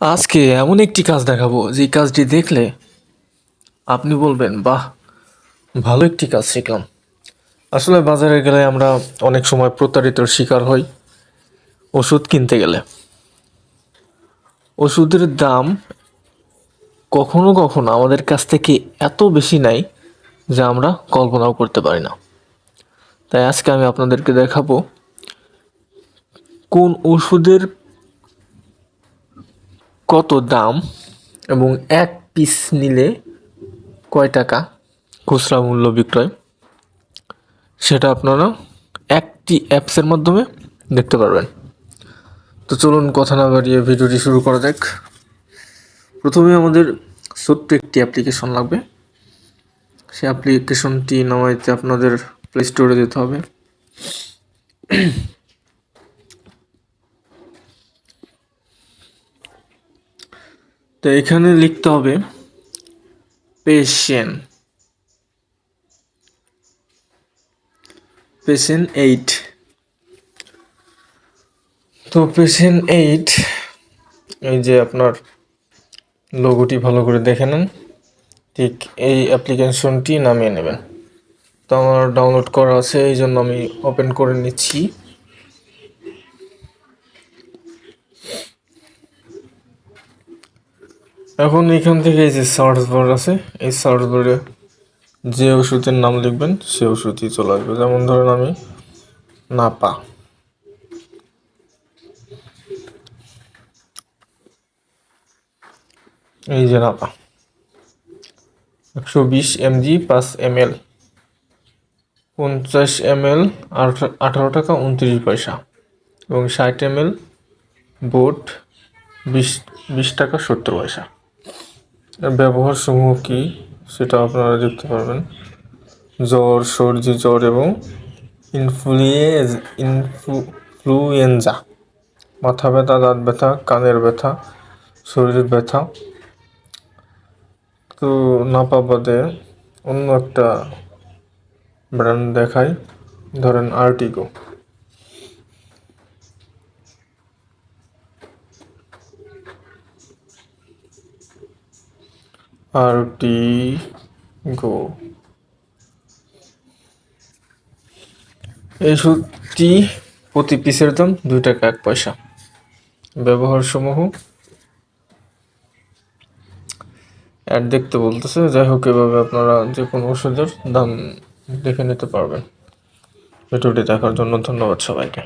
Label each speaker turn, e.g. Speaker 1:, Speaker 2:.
Speaker 1: আজকে এমন একটি কাজ দেখাবো, যে কাজটি দেখলে আপনি বলবেন, বাহ, ভালো একটি কাজ শিখলাম। আসলে বাজারে গেলে আমরা অনেক সময় প্রতারিতর শিকার হই ওষুধ কিনতে গেলে। ওষুধের দাম কখনো কখনো আমাদের কাছ থেকে এত বেশি নাই, যা আমরা কল্পনাও করতে পারি না। তাই আজকে আমি আপনাদেরকে দেখাবো, কোন ওষুধের কত দাম এবং এক পিস নিলে কয় টাকা খুচরা মূল্য বিক্রয়? সেটা আপনারা একটি অ্যাপসের মাধ্যমে দেখতে পারবেন। তো চলুন কথা না বাড়িয়ে ভিডিওটি শুরু করা যাক। প্রথমে আমাদের ছোট্ট একটি অ্যাপ্লিকেশন লাগবে। সেই অ্যাপ্লিকেশনটি নামাইতে আপনাদের প্লে স্টোরে যেতে হবে। তো এখানে লিখতে হবে পেশেন্ট পেশেন্ট এইট তো পেশেন্ট এইট এই যে আপনার লোগোটি ভালো করে দেখে নেন, ঠিক এই অ্যাপ্লিকেশনটি নামিয়ে নেবেন। তো আমার ডাউনলোড করা আছে, এই জন্য আমি ওপেন করে নিচ্ছি। এখন এখান থেকে এই যে সার্চ বার আছে, এই সার্চ বারে যে ওষুধের নাম লিখবেন, সে ওষুধই চলে আসবে। যেমন ধরেন আমি নাপা। এই যে নাপা। একশো বিশ এমজি পাঁচ এম এল পঞ্চাশ এম এল আঠারো টাকা উনত্রিশ পয়সা। এবং ষাট এম এল বোট, বিশ বিশ টাকা সত্তর পয়সা। ব্যবহার সমূহ কী সেটা আপনারা দেখতে পারবেন। জ্বর, সর্দি, জ্বর এবং ইনফ্লুয়েজ ইনফ্লুয়েঞ্জা মাথা ব্যথা, দাঁত ব্যথা, কানের ব্যথা, শরীরের ব্যথা। তো নাপা বাদে অন্য একটা ব্র্যান্ড দেখাই, ধরেন আর্টিগো। আর্টিগো এই ওষুধটি প্রতি পিসের দাম দুই টাকা এক পয়সা। ব্যবহার সমূহ অ্যাড দেখতে বলতেছে, যাই হোক, এভাবে আপনারা যে কোনো ওষুধের দাম দেখে নিতে পারবেন। ভিডিওটি দেখার জন্য ধন্যবাদ সবাইকে।